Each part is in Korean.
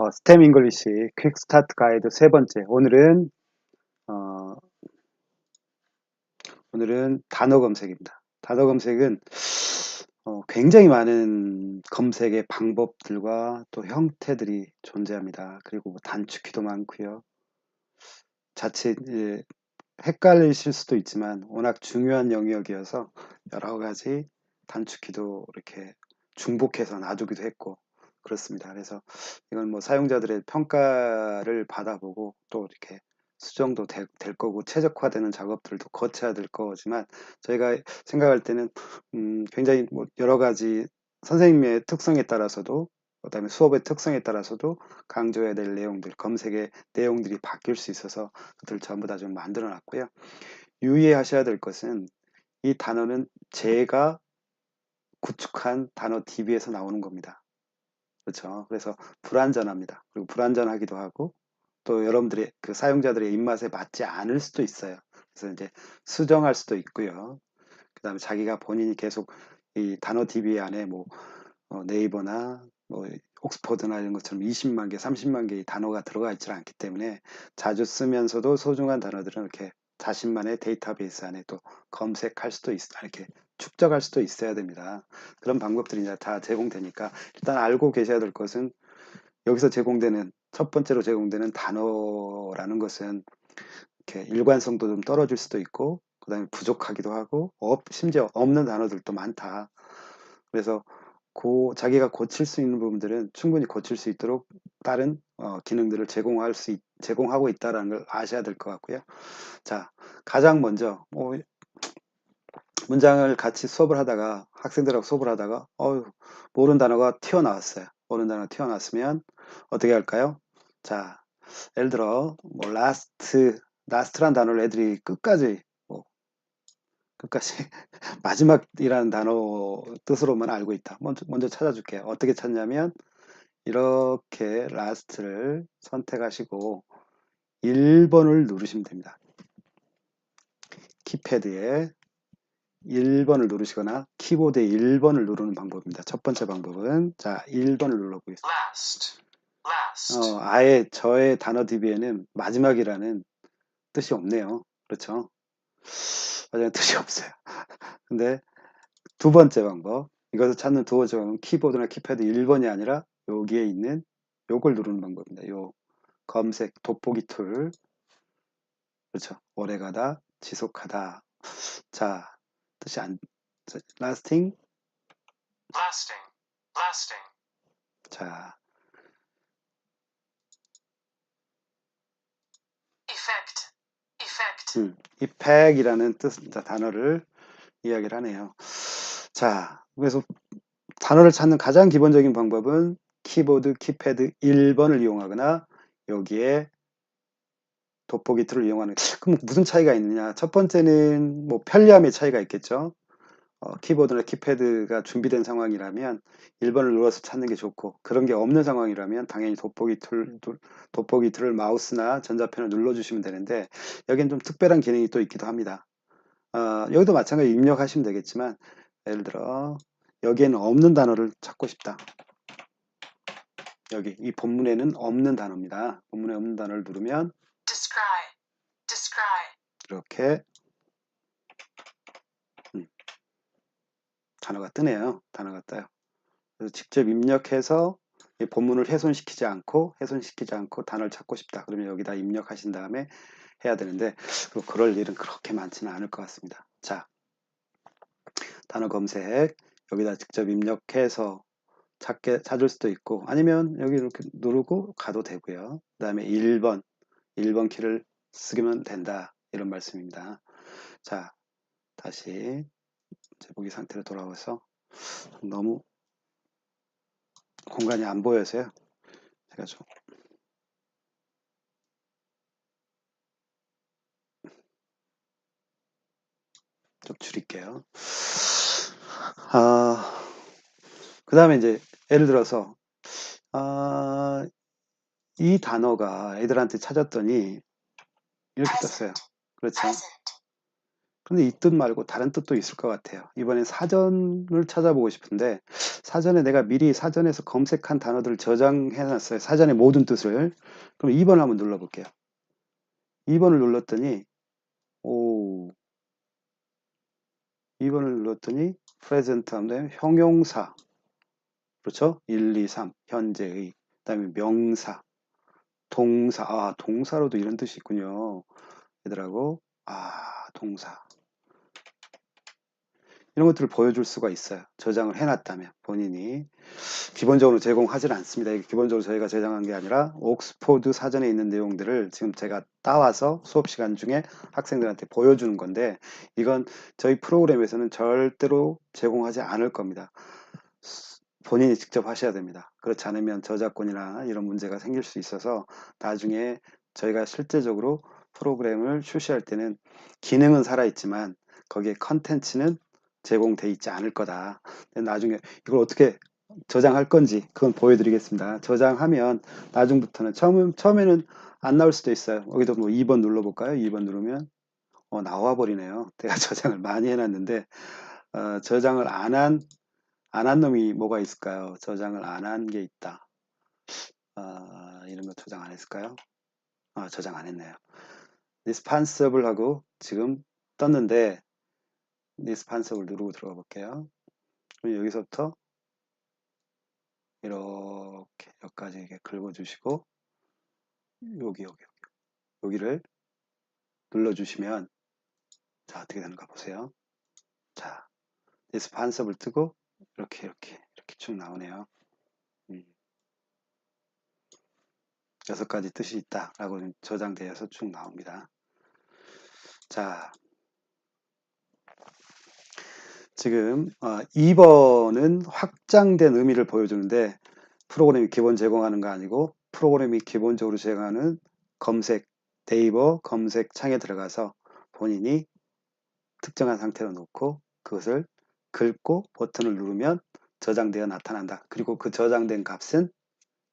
어, 스템 잉글리시 퀵 스타트 가이드 세 번째. 오늘은 어, 오늘은 단어 검색입니다. 단어 검색은 어, 굉장히 많은 검색의 방법들과 또 형태들이 존재합니다. 그리고 뭐 단축키도 많고요. 자칫 예, 헷갈리실 수도 있지만 워낙 중요한 영역이어서 여러 가지 단축키도 이렇게 중복해서 놔두기도 했고 그렇습니다. 그래서 이건 뭐 사용자들의 평가를 받아보고 또 이렇게 수정도 될, 될 거고 최적화되는 작업들도 거쳐야 될 거지만 저희가 생각할 때는 음, 굉장히 뭐 여러 가지 선생님의 특성에 따라서도 그다음에 수업의 특성에 따라서도 강조해야 될 내용들, 검색의 내용들이 바뀔 수 있어서 그들 전부 다 좀 만들어 놨고요. 유의하셔야 될 것은 이 단어는 제가 구축한 단어 DB에서 나오는 겁니다. 그렇죠. 그래서 불완전합니다. 그리고 불완전하기도 하고 또 여러분들의 그 사용자들의 입맛에 맞지 않을 수도 있어요. 그래서 이제 수정할 수도 있고요. 그 다음에 자기가 본인이 계속 이 단어 DB 안에 뭐 어, 네이버나 뭐 옥스퍼드나 이런 것처럼 20만 개, 30만 개의 단어가 들어가 있지 않기 때문에 자주 쓰면서도 소중한 단어들은 이렇게 자신만의 데이터베이스 안에 또 검색할 수도 있, 이렇게 축적할 수도 있어야 됩니다. 그런 방법들이 이제 다 제공되니까 일단 알고 계셔야 될 것은 여기서 제공되는 첫 번째로 제공되는 단어라는 것은 이렇게 일관성도 좀 떨어질 수도 있고 그 다음에 부족하기도 하고 없, 심지어 없는 단어들도 많다. 그래서 고, 자기가 고칠 수 있는 부분들은 충분히 고칠 수 있도록 다른 어, 기능들을 제공할 수 있, 제공하고 있다는 걸 아셔야 될 것 같고요. 자, 가장 먼저 뭐, 문장을 같이 수업을 하다가 학생들하고 수업을 하다가 어휴, 모르는 단어가 튀어나왔어요. 모르는 단어가 튀어나왔으면 어떻게 할까요? 자, 예를 들어 뭐 last, last란 단어를 애들이 끝까지 뭐 끝까지 마지막이라는 단어 뜻으로만 알고 있다. 먼저, 먼저 찾아줄게요. 어떻게 찾냐면 이렇게 last를 선택하시고 1번을 누르시면 됩니다. 키패드에 1번을 누르시거나 키보드에 1번을 누르는 방법입니다. 첫 번째 방법은 자 1번을 눌러보겠습니다. last, last, 어, 아예 저의 단어 DB에는 마지막이라는 뜻이 없네요. 그렇죠? 마지막 뜻이 없어요. 근데 두 번째 방법 이것을 찾는 두 번째 방법은 키보드나 키패드 1번이 아니라 여기에 있는 요걸 누르는 방법입니다. 요 검색 돋보기 툴 그렇죠. 오래가다 지속하다 자 뜻이 안 자, lasting? Lasting, lasting, 자. Effect, effect, 음, effect이라는 뜻 자, 단어를 이야기를 하네요. 자 그래서 단어를 찾는 가장 기본적인 방법은 키보드 키패드 1번을 이용하거나 여기에 돋보기 툴을 이용하는 그럼 무슨 차이가 있느냐? 첫 번째는 뭐 편리함의 차이가 있겠죠? 어, 키보드나 키패드가 준비된 상황이라면 1번을 눌러서 찾는 게 좋고 그런 게 없는 상황이라면 당연히 돋보기 툴, 툴- 돋보기 툴을 마우스나 전자펜을 눌러주시면 되는데 여기는 좀 특별한 기능이 또 있기도 합니다. 어, 여기도 마찬가지로 입력하시면 되겠지만 예를 들어 여기에는 없는 단어를 찾고 싶다. 여기 이 본문에는 없는 단어입니다. 본문에 없는 단어를 누르면 이렇게 음, 단어가 뜨네요. 단어가 떠요. 그래서 직접 입력해서 이 본문을 훼손시키지 않고 훼손시키지 않고 단어를 찾고 싶다. 그러면 여기다 입력하신 다음에 해야 되는데 그- 그럴 일은 그렇게 많지는 않을 것 같습니다. 자, 단어 검색 여기다 직접 입력해서 찾게 찾을 수도 있고 아니면 여기 이렇게 누르고 가도 되고요. 그 다음에 1번 1번 키를 쓰면 된다. 이런 말씀입니다. 자, 다시 제보기 상태로 돌아와서 너무 공간이 안 보여서요. 제가 좀 좀 줄일게요. 아, 그 다음에 이제 예를 들어서 아, 이 단어가 애들한테 찾았더니 이렇게 떴어요. 그렇죠. 근데 이 뜻 말고 다른 뜻도 있을 것 같아요. 이번엔 사전을 찾아보고 싶은데 사전에 내가 미리 사전에서 검색한 단어들을 저장해 놨어요. 사전의 모든 뜻을. 그럼 2번 한번 눌러 볼게요. 2번을 눌렀더니 오 2번을 눌렀더니 present 하면 형용사 그렇죠? 1, 2, 3 현재의 그 다음에 명사 동사 아 동사로도 이런 뜻이 있군요. 얘들하고 아 동사 이런 것들을 보여줄 수가 있어요. 저장을 해놨다면 본인이 기본적으로 제공하지는 않습니다. 이게 기본적으로 저희가 제작한 게 아니라 옥스포드 사전에 있는 내용들을 지금 제가 따와서 수업 시간 중에 학생들한테 보여주는 건데 이건 저희 프로그램에서는 절대로 제공하지 않을 겁니다. 본인이 직접 하셔야 됩니다. 그렇지 않으면 저작권이나 이런 문제가 생길 수 있어서 나중에 저희가 실제적으로 프로그램을 출시할 때는 기능은 살아있지만 거기에 컨텐츠는 제공돼 있지 않을 거다. 나중에 이걸 어떻게 저장할 건지 그건 보여드리겠습니다. 저장하면 나중부터는 처음, 처음에는 안 나올 수도 있어요. 여기도 뭐 2번 눌러볼까요? 2번 누르면 어, 나와 버리네요. 내가 저장을 많이 해놨는데 어, 저장을 안 한 안 한 놈이 뭐가 있을까요? 저장을 안 한 게 있다. 어, 이런 거 저장 안 했을까요? 아, 저장 안 했네요. Responsible 하고 지금 떴는데 responsible 누르고 들어가 볼게요. 그럼 여기서부터 이렇게 여기까지 이렇게 긁어주시고 여기 여기 여기 여기를 눌러주시면 자 어떻게 되는가 보세요. 자 responsible 뜨고 이렇게 이렇게 이렇게 쭉 나오네요. 음. 여섯 가지 뜻이 있다라고 저장되어서 쭉 나옵니다. 자, 지금 어, 2번은 확장된 의미를 보여주는데 프로그램이 기본 제공하는 거 아니고 프로그램이 기본적으로 제공하는 검색 네이버 검색 창에 들어가서 본인이 특정한 상태로 놓고 그것을 긁고 버튼을 누르면 저장되어 나타난다. 그리고 그 저장된 값은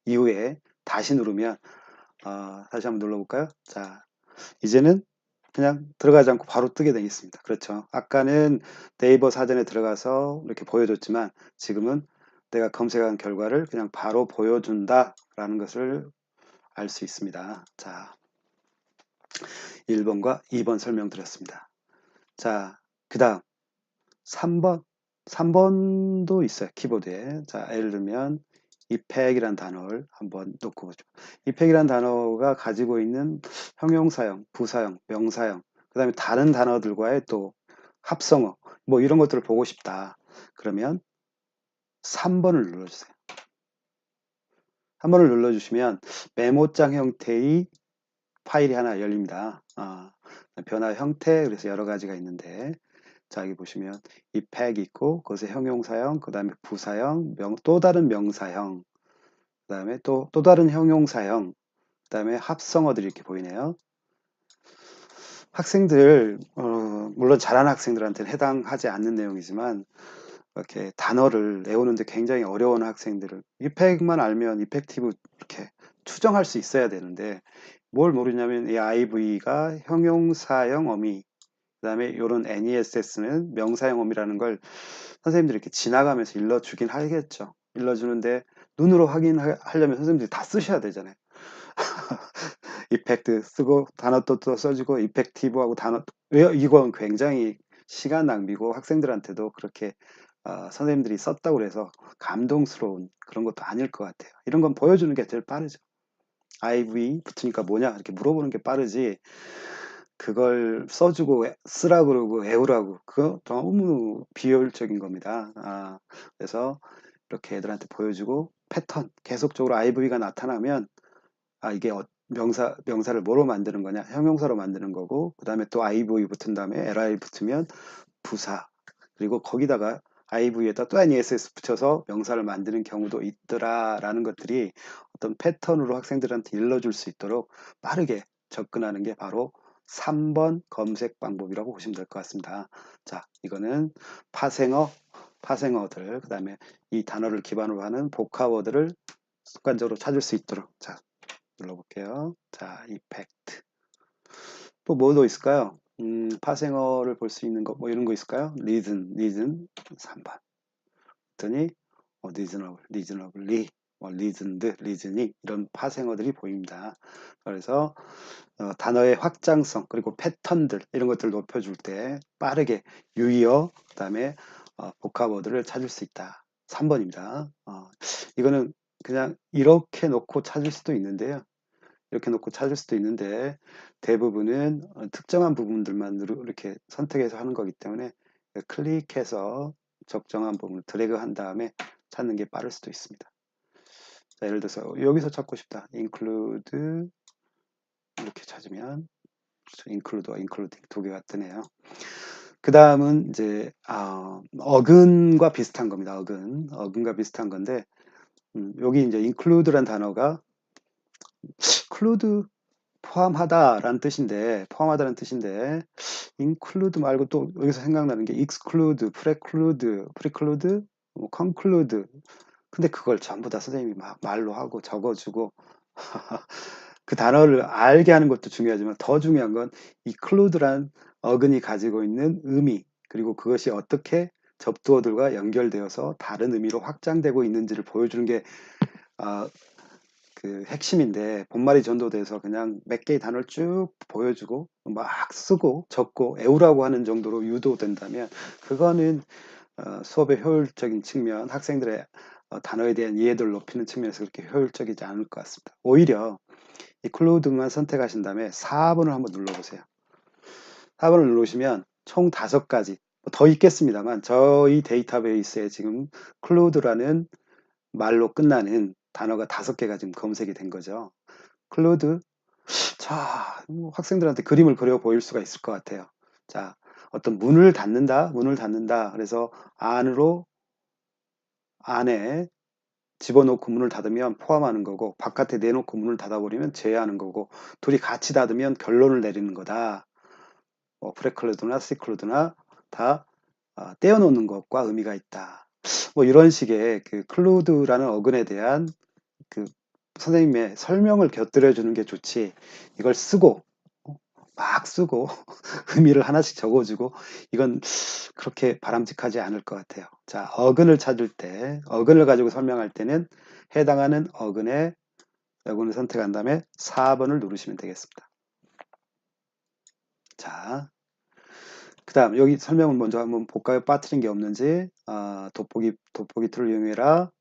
이후에 다시 누르면 어, 다시 한번 눌러볼까요? 자, 이제는 그냥 들어가지 않고 바로 뜨게 되어 있습니다. 그렇죠. 아까는 네이버 사전에 들어가서 이렇게 보여줬지만 지금은 내가 검색한 결과를 그냥 바로 보여준다 라는 것을 알 수 있습니다. 자, 1번과 2번 설명드렸습니다. 자, 그 다음 3번 3번도 있어요. 키보드에. 자, 예를 들면 이팩이란 단어를 한번 놓고 보죠. 이팩이란 단어가 가지고 있는 형용사형, 부사형, 명사형, 그 다음에 다른 단어들과의 또 합성어, 뭐 이런 것들을 보고 싶다. 그러면 3번을 눌러주세요. 3번을 눌러주시면 메모장 형태의 파일이 하나 열립니다. 아, 변화 형태, 그래서 여러 가지가 있는데, 자, 여기 보시면 이 팩 있고 그것의 형용사형, 그 다음에 부사형, 명, 또 다른 명사형, 그 다음에 또, 또 다른 형용사형, 그 다음에 합성어들이 이렇게 보이네요. 학생들, 어, 물론 잘하는 학생들한테는 해당하지 않는 내용이지만 이렇게 단어를 외우는데 굉장히 어려운 학생들을 이펙만 알면 이펙티브 이렇게 추정할 수 있어야 되는데 뭘 모르냐면 이 IV가 형용사형 어미 그 다음에 이런 NESS는 명사형 어미라는 걸 선생님들이 이렇게 지나가면서 일러주긴 하겠죠. 일러주는데 눈으로 확인하려면 선생님들이 다 쓰셔야 되잖아요. 이펙트 쓰고 단어 또, 또 써주고 이펙티브하고 단어 왜 이건 굉장히 시간 낭비고 학생들한테도 그렇게 어, 선생님들이 썼다고 그래서 감동스러운 그런 것도 아닐 것 같아요. 이런 건 보여주는 게 제일 빠르죠. IV 붙으니까 뭐냐 이렇게 물어보는 게 빠르지 그걸 써주고 쓰라 그러고 외우라고. 그거 너무 비효율적인 겁니다. 아, 그래서 이렇게 애들한테 보여주고 패턴 계속적으로 IV가 나타나면 아 이게 어, 명사 명사를 뭐로 만드는 거냐? 형용사로 만드는 거고 그 다음에 또 IV 붙은 다음에 LI 붙으면 부사. 그리고 거기다가 IV에다 또 NESS 붙여서 명사를 만드는 경우도 있더라라는 것들이 어떤 패턴으로 학생들한테 일러줄 수 있도록 빠르게 접근하는 게 바로 3번 검색 방법이라고 보시면 될 것 같습니다. 자, 이거는 파생어, 파생어들, 그 다음에 이 단어를 기반으로 하는 복합어들을 습관적으로 찾을 수 있도록 자, 눌러볼게요. 자, 이펙트. 또 뭐도 있을까요? 음, 파생어를 볼 수 있는 거, 뭐 이런 거 있을까요? reason, reason 3번. 그랬더니, 어, reasonable, reasonably, 뭐 reasoned, reasoning 이런 파생어들이 보입니다. 그래서 어, 단어의 확장성 그리고 패턴들 이런 것들을 높여줄 때 빠르게 유의어 그다음에 어, 복합어들을 찾을 수 있다. 3번입니다. 어, 이거는 그냥 이렇게 놓고 찾을 수도 있는데요. 이렇게 놓고 찾을 수도 있는데 대부분은 어, 특정한 부분들만 이렇게 선택해서 하는 거기 때문에 클릭해서 적정한 부분을 드래그 한 다음에 찾는 게 빠를 수도 있습니다. 자, 예를 들어서 여기서 찾고 싶다. include 이렇게 찾으면 include와 including 두 개가 뜨네요. 그 다음은 이제 아, 어근과 비슷한 겁니다. 어근, 어근과 비슷한 건데 음, 여기 이제 include란 단어가 include 포함하다라는 뜻인데 포함하다는 뜻인데 include 말고 또 여기서 생각나는 게 exclude, preclude, preclude, 뭐 conclude 근데 그걸 전부 다 선생님이 막 말로 하고 적어주고 그 단어를 알게 하는 것도 중요하지만 더 중요한 건 include란 어근이 가지고 있는 의미 그리고 그것이 어떻게 접두어들과 연결되어서 다른 의미로 확장되고 있는지를 보여주는 게 아, 그 핵심인데 본말이 전도돼서 그냥 몇 개의 단어를 쭉 보여주고 막 쓰고 적고 애우라고 하는 정도로 유도된다면 그거는 어, 수업의 효율적인 측면, 학생들의 어, 단어에 대한 이해도를 높이는 측면에서 그렇게 효율적이지 않을 것 같습니다. 오히려 이 클로우드만 선택하신 다음에 4번을 한번 눌러보세요. 4번을 누르시면 총 5가지 뭐더 있겠습니다만 저희 데이터베이스에 지금 클로우드라는 말로 끝나는 단어가 다섯 개가 지금 검색이 된 거죠. 클로우드. 자, 뭐 학생들한테 그림을 그려 보일 수가 있을 것 같아요. 자, 어떤 문을 닫는다, 문을 닫는다. 그래서 안으로 안에 집어넣고 문을 닫으면 포함하는 거고 바깥에 내놓고 문을 닫아버리면 제외하는 거고 둘이 같이 닫으면 결론을 내리는 거다. 뭐 프레클로드나 시클로드나 다 아, 떼어놓는 것과 의미가 있다. 뭐 이런 식의 그 클로드라는 어근에 대한 그 선생님의 설명을 곁들여 주는 게 좋지 이걸 쓰고 어, 막 쓰고 의미를 하나씩 적어주고 이건 그렇게 바람직하지 않을 것 같아요. 자, 어근을 찾을 때 어근을 가지고 설명할 때는 해당하는 어근의 어근을 선택한 다음에 4번을 누르시면 되겠습니다. 자, 그 다음 여기 설명을 먼저 한번 볼까요? 빠뜨린 게 없는지 아, 돋보기 돋보기 툴을 이용해라.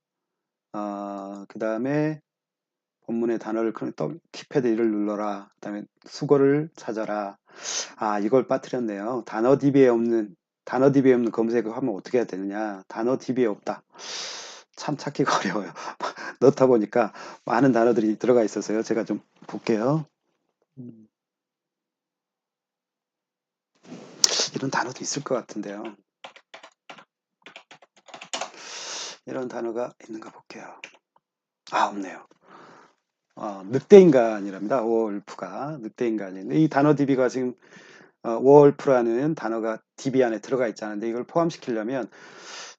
아, 그 다음에 본문의 단어를 큰- 또 키패드 1을 눌러라. 그 다음에 수거를 찾아라. 아, 이걸 빠뜨렸네요. 단어 DB에 없는, 단어 DB에 없는 검색을 하면 어떻게 해야 되느냐. 단어 DB에 없다. 참 찾기가 어려워요. 넣다 보니까 많은 단어들이 들어가 있어서요. 제가 좀 볼게요. 음. 이런 단어도 있을 것 같은데요. 이런 단어가 있는가 볼게요. 아, 없네요. 어, 늑대인간이랍니다. 워울프가 늑대인간인데 이 단어 DB가 지금 어, 워울프라는 단어가 DB 안에 들어가 있지 않은데 이걸 포함시키려면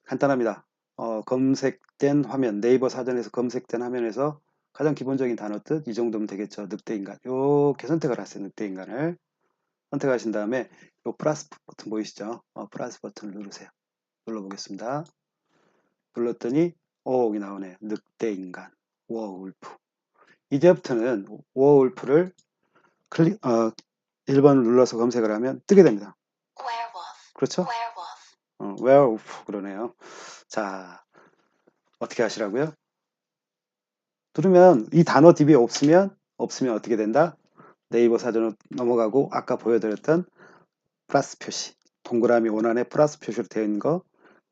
간단합니다. 어, 검색된 화면 네이버 사전에서 검색된 화면에서 가장 기본적인 단어 뜻 이 정도면 되겠죠. 늑대인간 요렇게 선택을 하세요. 늑대인간을 선택하신 다음에 요 플러스 버튼 보이시죠? 어, 플러스 버튼을 누르세요. 눌러보겠습니다. 눌렀더니 오 여기 나오네요. 늑대인간 워울프 이제부터는 워울프를 클릭, 어, 1번을 눌러서 검색을 하면 뜨게 됩니다. 그렇죠? 어, werewolf 그러네요. 자, 어떻게 하시라고요? 누르면 이 단어 DB에 없으면 없으면 어떻게 된다? 네이버 사전으로 넘어가고 아까 보여드렸던 플러스 표시 동그라미 원안에 플러스 표시로 되어 있는 거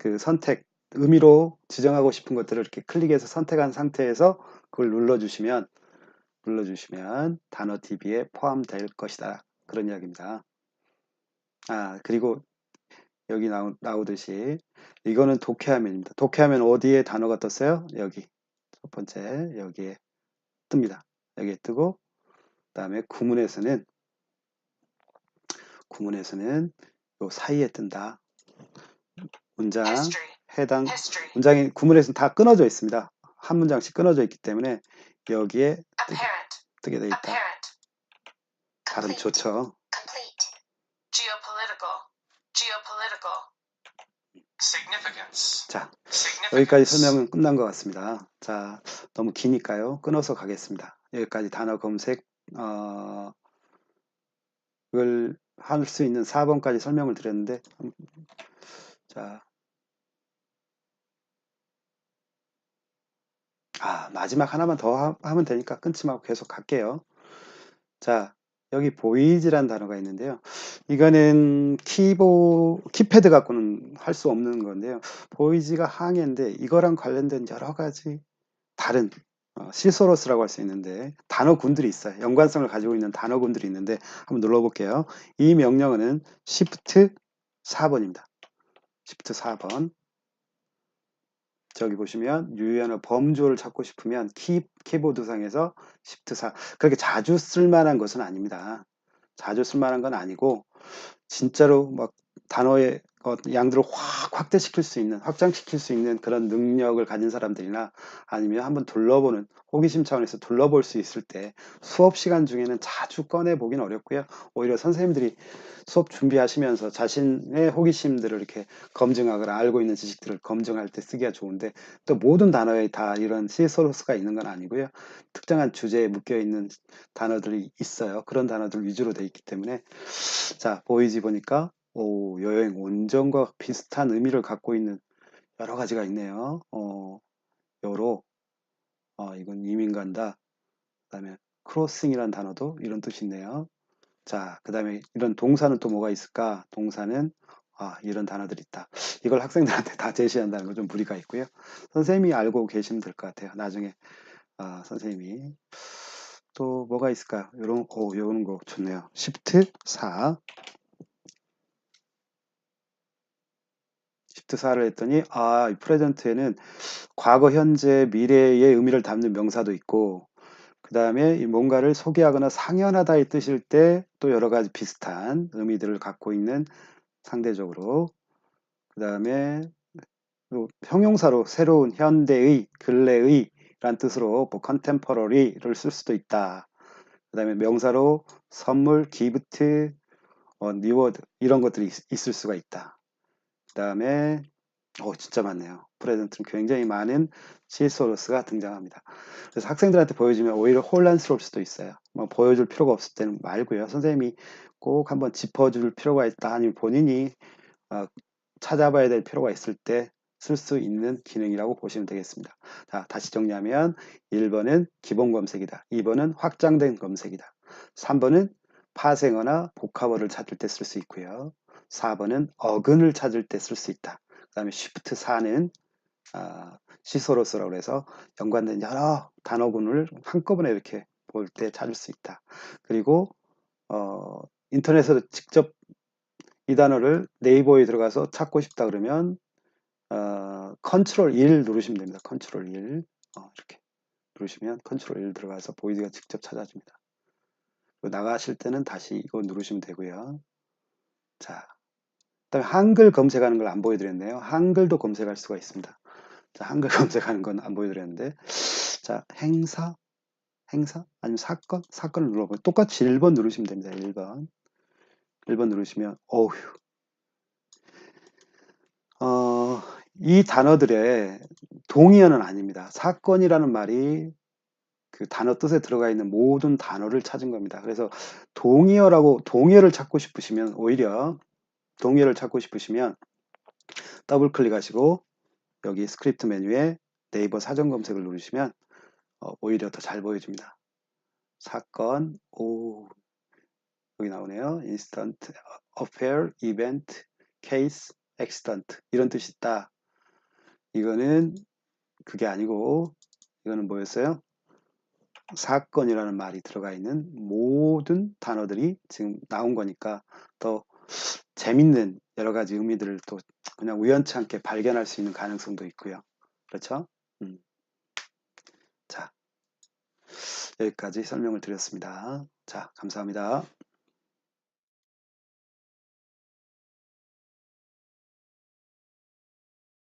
그 선택 의미로 지정하고 싶은 것들을 이렇게 클릭해서 선택한 상태에서 그걸 눌러주시면 눌러주시면 단어 DB에 포함될 것이다. 그런 이야기입니다. 아, 그리고 여기 나오, 나오듯이 이거는 독해화면입니다. 독해화면 어디에 단어가 떴어요? 여기. 첫 번째 여기에 뜹니다. 여기에 뜨고 그 다음에 구문에서는 구문에서는 요 사이에 뜬다. 문장. 해당. 문장이 구문에서는 다 끊어져 있습니다. 한 문장씩 끊어져 있기 때문에 여기에 뜨게, 돼 있다. Apparent. 발음 Complete. 좋죠. Complete. Geopolitical. Significance. 자, Significance. 여기까지 설명은 끝난 것 같습니다. 자, 너무 기니까요. 끊어서 가겠습니다. 여기까지 단어 검색, 어, 을 할 수 있는 4번까지 설명을 드렸는데, 음, 자, 아, 마지막 하나만 더 하, 하면 되니까 끊지 말고 계속 갈게요. 자, 여기 보이즈란 단어가 있는데요. 이거는 키보, 키패드 갖고는 할 수 없는 건데요. 보이즈가 항해인데 이거랑 관련된 여러 가지 다른 어, 시소로스라고 할 수 있는데 단어군들이 있어요. 연관성을 가지고 있는 단어군들이 있는데 한번 눌러볼게요. 이 명령어는 Shift 4번입니다. Shift 4번. 저기 보시면 유연어 범조를 찾고 싶으면 키, 키보드상에서 Shift 4. 그렇게 자주 쓸만한 것은 아닙니다. 자주 쓸만한 건 아니고 진짜로 막 단어의 어, 양들을 확 확대시킬 수 있는 확장시킬 수 있는 그런 능력을 가진 사람들이나 아니면 한번 둘러보는 호기심 차원에서 둘러볼 수 있을 때 수업 시간 중에는 자주 꺼내 보기는 어렵고요. 오히려 선생님들이 수업 준비하시면서 자신의 호기심들을 이렇게 검증하거나 알고 있는 지식들을 검증할 때 쓰기가 좋은데 또 모든 단어에 다 이런 시소로스가 있는 건 아니고요. 특정한 주제에 묶여 있는 단어들이 있어요. 그런 단어들 위주로 돼 있기 때문에 자 보이지 보니까 오, 여행 온전과 비슷한 의미를 갖고 있는 여러 가지가 있네요. 어, 여로, 어, 이건 이민 간다. 그 다음에 크로싱이라는 단어도 이런 뜻이 있네요. 자, 그 다음에 이런 동사는 또 뭐가 있을까? 동사는 아, 이런 단어들이 있다. 이걸 학생들한테 다 제시한다는 건 좀 무리가 있고요. 선생님이 알고 계시면 될 것 같아요. 나중에 아, 선생님이 또 뭐가 있을까요? 요런 오, 요런 거 좋네요. Shift 4 4를 했더니 아, 이 프레젠트에는 과거, 현재, 미래의 의미를 담는 명사도 있고 그 다음에 이 뭔가를 소개하거나 상연하다의 뜻일 때 또 여러 가지 비슷한 의미들을 갖고 있는 상대적으로 그 다음에 또 형용사로 새로운 현대의 근래의 라는 뜻으로 뭐 contemporary를 쓸 수도 있다. 그 다음에 명사로 선물, 기프트, 어, 리워드 이런 것들이 있- 있을 수가 있다. 그 다음에 어 진짜 많네요. 프레젠트는 굉장히 많은 시소로스가 등장합니다. 그래서 학생들한테 보여주면 오히려 혼란스러울 수도 있어요. 뭐 보여줄 필요가 없을 때는 말고요. 선생님이 꼭 한번 짚어줄 필요가 있다. 아니면 본인이 어, 찾아봐야 될 필요가 있을 때 쓸 수 있는 기능이라고 보시면 되겠습니다. 자, 다시 정리하면 1번은 기본 검색이다. 2번은 확장된 검색이다. 3번은 파생어나 복합어를 찾을 때 쓸 수 있고요. 4번은 어근을 찾을 때 쓸 수 있다. 그 다음에 Shift 4는 아, 시소로스라고 해서 연관된 여러 단어군을 한꺼번에 이렇게 볼 때 찾을 수 있다. 그리고 어, 인터넷에서 직접 이 단어를 네이버에 들어가서 찾고 싶다 그러면 어, 컨트롤 1 누르시면 됩니다. 컨트롤 1 어, 이렇게 누르시면 컨트롤 1 들어가서 보이드가 직접 찾아집니다. 그리고 나가실 때는 다시 이거 누르시면 되고요. 자, 그 다음에 한글 검색하는 걸 안 보여드렸네요. 한글도 검색할 수가 있습니다. 자, 한글 검색하는 건 안 보여드렸는데, 자, 행사, 행사 아니면 사건, 사건을 눌러보면 똑같이 1번 누르시면 됩니다. 1번, 1번 누르시면 어휴, 어, 이 단어들의 동의어는 아닙니다. 사건이라는 말이 그 단어 뜻에 들어가 있는 모든 단어를 찾은 겁니다. 그래서 동의어라고 동의어를 찾고 싶으시면 오히려 동의어를 찾고 싶으시면 더블 클릭하시고 여기 스크립트 메뉴에 네이버 사전 검색을 누르시면 어, 오히려 더 잘 보여줍니다. 사건, 오 여기 나오네요. instant, affair, event, case, accident 이런 뜻이 있다. 이거는 그게 아니고 이거는 뭐였어요? 사건이라는 말이 들어가 있는 모든 단어들이 지금 나온 거니까 더 재밌는 여러 가지 의미들을 또 그냥 우연치 않게 발견할 수 있는 가능성도 있고요. 그렇죠? 음. 자, 여기까지 설명을 드렸습니다. 자, 감사합니다.